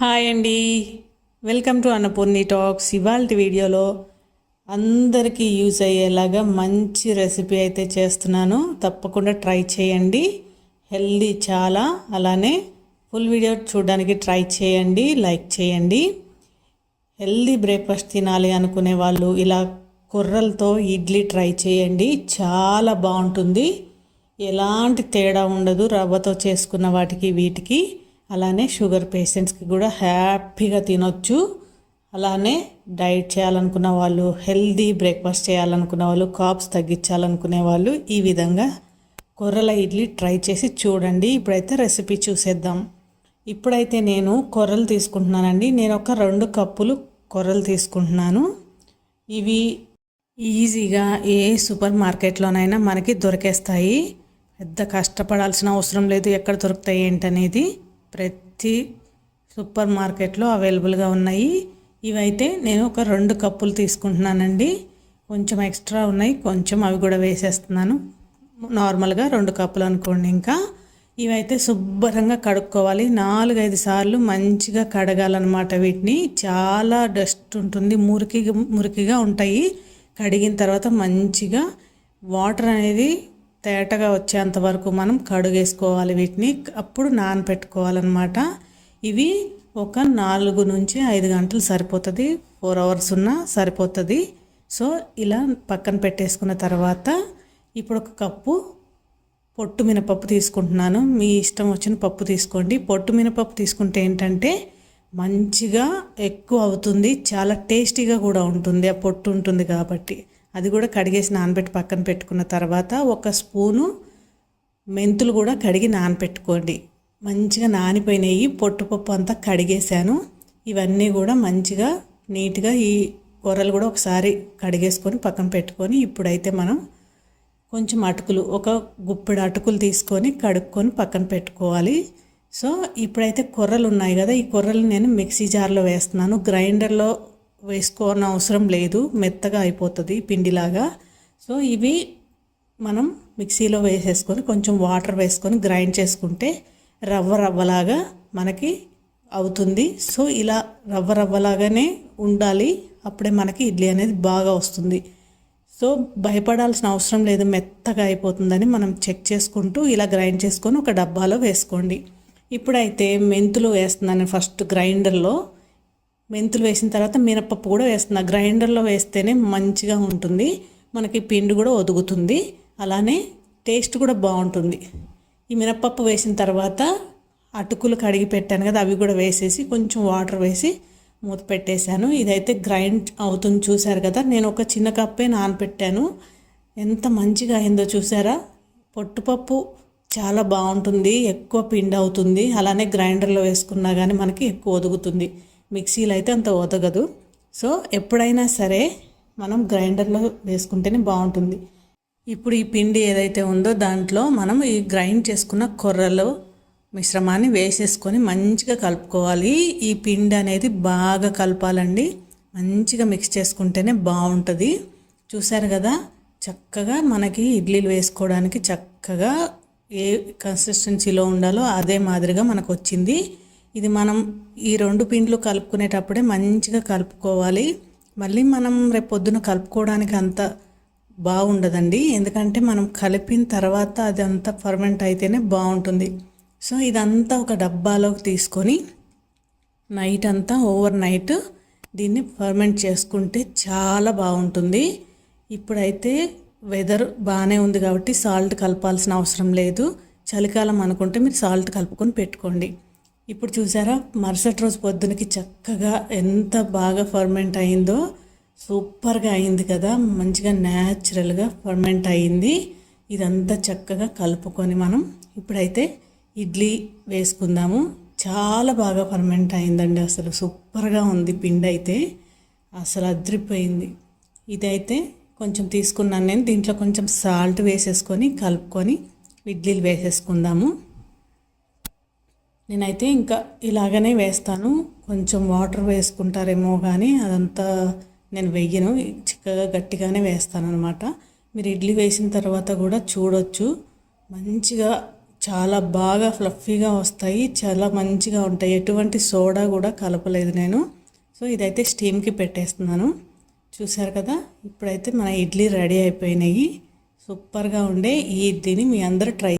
Hi అండి. Welcome to Annapurni talks. ఇవాళ వీడియోలో అందరికీ యూజ్ అయ్యేలాగా మంచి రెసిపీ అయితే చేస్తున్నాను. తప్పకుండా ట్రై చేయండి. హెల్దీ చాలా. అలానే ఫుల్ వీడియో చూడడానికి ట్రై చేయండి లైక్ చేయండి. హెల్దీ బ్రేక్ఫాస్ట్ తినాలి అనుకునే వాళ్ళు ఇలా కొర్రలతో ఇడ్లీ ట్రై చేయండి. చాలా బాగుంటుంది. ఎలాంటి తేడా ఉండదు. రవ్వతో చేసుకున్న వాటికి వీటికి. అలానే షుగర్ పేషెంట్స్కి కూడా హ్యాపీగా తినొచ్చు. అలానే డైట్ చేయాలనుకున్న వాళ్ళు హెల్దీ బ్రేక్ఫాస్ట్ చేయాలనుకున్న వాళ్ళు కాప్స్ తగ్గించాలనుకునే వాళ్ళు ఈ విధంగా కొర్రల ఇడ్లీ ట్రై చేసి చూడండి. ఇప్పుడైతే రెసిపీ చూసేద్దాం. ఇప్పుడైతే నేను కొర్రలు తీసుకుంటున్నానండి. నేను ఒక రెండు కప్పులు కొర్రలు తీసుకుంటున్నాను. ఇవి ఈజీగా ఏ సూపర్ మార్కెట్లోనైనా మనకి దొరికేస్తాయి. పెద్ద కష్టపడాల్సిన అవసరం లేదు ఎక్కడ దొరుకుతాయి ఏంటనేది. ప్రతి సూపర్ మార్కెట్లో అవైలబుల్గా ఉన్నాయి. ఇవైతే నేను ఒక రెండు కప్పులు తీసుకుంటున్నానండి. కొంచెం ఎక్స్ట్రా ఉన్నాయి. కొంచెం అవి కూడా వేసేస్తున్నాను. నార్మల్గా రెండు కప్పులు అనుకోండి ఇంకా. ఇవైతే శుభ్రంగా కడుక్కోవాలి. నాలుగైదు సార్లు మంచిగా కడగాలన్నమాట వీటిని. చాలా డస్ట్ ఉంటుంది. మురికి మురికిగా ఉంటాయి. కడిగిన తర్వాత మంచిగా వాటర్ అనేది తేటగా వచ్చేంత వరకు మనం కడుగేసుకోవాలి వీటిని. అప్పుడు నానపెట్టుకోవాలన్నమాట. ఇవి ఒక నాలుగు నుంచి ఐదు గంటలు సరిపోతుంది. ఫోర్ అవర్స్ ఉన్న సరిపోతుంది. సో ఇలా పక్కన పెట్టేసుకున్న తర్వాత ఇప్పుడు ఒక కప్పు పొట్టు మినపప్పు తీసుకుంటున్నాను. మీ ఇష్టం వచ్చిన పప్పు తీసుకోండి. పొట్టు మినపప్పు తీసుకుంటే ఏంటంటే మంచిగా ఎక్కువ అవుతుంది. చాలా టేస్టీగా కూడా ఉంటుంది. ఆ పొట్టు ఉంటుంది కాబట్టి. అది కూడా కడిగేసి నానబెట్టి పక్కన పెట్టుకున్న తర్వాత ఒక స్పూను మెంతులు కూడా కడిగి నానబెట్టుకోండి మంచిగా నానిపోయినాయి. పొట్టుపప్పు అంతా కడిగేశాను. ఇవన్నీ కూడా మంచిగా నీట్గా ఈ కూరలు కూడా ఒకసారి కడిగేసుకొని పక్కన పెట్టుకొని ఇప్పుడైతే మనం కొంచెం అటుకులు ఒక గుప్పెడు అటుకులు తీసుకొని కడుక్కొని పక్కన పెట్టుకోవాలి. సో ఇప్పుడైతే కొర్రలు ఉన్నాయి కదా ఈ కొర్రలు నేను మిక్సీ జార్లో వేస్తున్నాను. గ్రైండర్లో వేసుకోన అవసరం లేదు మెత్తగా అయిపోతుంది పిండిలాగా. సో ఇవి మనం మిక్సీలో వేసేసుకొని కొంచెం వాటర్ వేసుకొని గ్రైండ్ చేసుకుంటే రవ్వ రవ్వలాగా మనకి అవుతుంది. సో ఇలా రవ్వ రవ్వలాగానే ఉండాలి. అప్పుడే మనకి ఇడ్లీ అనేది బాగా వస్తుంది. సో భయపడాల్సిన అవసరం లేదు మెత్తగా అయిపోతుందని మనం చెక్ చేసుకుంటూ ఇలా గ్రైండ్ చేసుకొని ఒక డబ్బాలో వేసుకోండి. ఇప్పుడైతే మెంతులు వేస్తున్నాను ఫస్ట్ గ్రైండర్లో. మెంతులు వేసిన తర్వాత మినపప్పు కూడా వేస్తున్నా. గ్రైండర్లో వేస్తేనే మంచిగా ఉంటుంది. మనకి పిండి కూడా ఒదుగుతుంది. అలానే టేస్ట్ కూడా బాగుంటుంది. ఈ మినపప్పు వేసిన తర్వాత అటుకులు కడిగి పెట్టాను కదా అవి కూడా వేసేసి కొంచెం వాటర్ వేసి మూత పెట్టేశాను. ఇదైతే గ్రైండ్ అవుతుంది చూసారు కదా నేను ఒక చిన్న కప్పే నానపెట్టాను. ఎంత మంచిగా అయిందో చూసారా? పొట్టుపప్పు చాలా బాగుంటుంది ఎక్కువ పిండి అవుతుంది. అలానే గ్రైండర్లో వేసుకున్నా కానీ మనకి ఎక్కువ ఒదుగుతుంది. మిక్సీలో అయితే అంత ఒదగదు సో ఎప్పుడైనా సరే మనం గ్రైండర్లో వేసుకుంటేనే బాగుంటుంది. ఇప్పుడు ఈ పిండి ఏదైతే ఉందో దాంట్లో మనం ఈ గ్రైండ్ చేసుకున్న కొర్రలో మిశ్రమాన్ని వేసేసుకొని మంచిగా కలుపుకోవాలి. ఈ పిండి అనేది బాగా కలపాలండి. మంచిగా మిక్స్ చేసుకుంటేనే బాగుంటుంది. చూసారు కదా చక్కగా మనకి ఇడ్లీలు వేసుకోవడానికి చక్కగా ఏ కన్సిస్టెన్సీలో ఉండాలో అదే మాదిరిగా మనకు వచ్చింది ఇది మనం ఈ రెండు పిండ్లు కలుపుకునేటప్పుడే మంచిగా కలుపుకోవాలి. మళ్ళీ మనం రేపు పొద్దున కలుపుకోవడానికి అంత బాగుండదండి. ఎందుకంటే మనం కలిపిన తర్వాత అది అంతా ఫర్మెంట్ అయితేనే బాగుంటుంది. సో ఇదంతా ఒక డబ్బాలోకి తీసుకొని నైట్ అంతా ఓవర్ నైట్ దీన్ని ఫర్మెంట్ చేసుకుంటే చాలా బాగుంటుంది. ఇప్పుడైతే వెదర్ బాగానే ఉంది కాబట్టి సాల్ట్ కలపాల్సిన అవసరం లేదు. చలికాలం అనుకుంటే మీరు సాల్ట్ కలుపుకొని పెట్టుకోండి. ఇప్పుడు చూసారా? మరుసటి రోజు పొద్దునకి చక్కగా ఎంత బాగా ఫర్మెంట్ అయిందో సూపర్గా అయింది కదా? మంచిగా న్యాచురల్గా ఫర్మెంట్ అయింది. ఇదంతా చక్కగా కలుపుకొని మనం ఇప్పుడైతే ఇడ్లీ వేసుకుందాము. చాలా బాగా ఫర్మెంట్ అయిందండి అసలు. సూపర్గా ఉంది పిండి అయితే. అసలు అద్రిపోయింది. ఇదైతే కొంచెం తీసుకున్నాను నేను. దీంట్లో కొంచెం సాల్ట్ వేసేసుకొని కలుపుకొని ఇడ్లీలు వేసేసుకుందాము. నేనైతే ఇంకా ఇలాగనే వేస్తాను. కొంచెం వాటర్ వేసుకుంటారేమో కానీ అదంతా నేను వెయ్యను. చిక్కగా గట్టిగానే వేస్తాను అనమాట మీరు ఇడ్లీ వేసిన తర్వాత కూడా చూడొచ్చు. మంచిగా చాలా బాగా ఫ్లఫీగా వస్తాయి. చాలా మంచిగా ఉంటాయి. ఎటువంటి సోడా కూడా కలపలేదు నేను. సో ఇదైతే స్టీమ్కి పెట్టేస్తున్నాను. చూసారు కదా? ఇప్పుడైతే మన ఇడ్లీ రెడీ అయిపోయినాయి. సూపర్గా ఉండే ఈ ఇడ్లీని మీ అందరూ ట్రై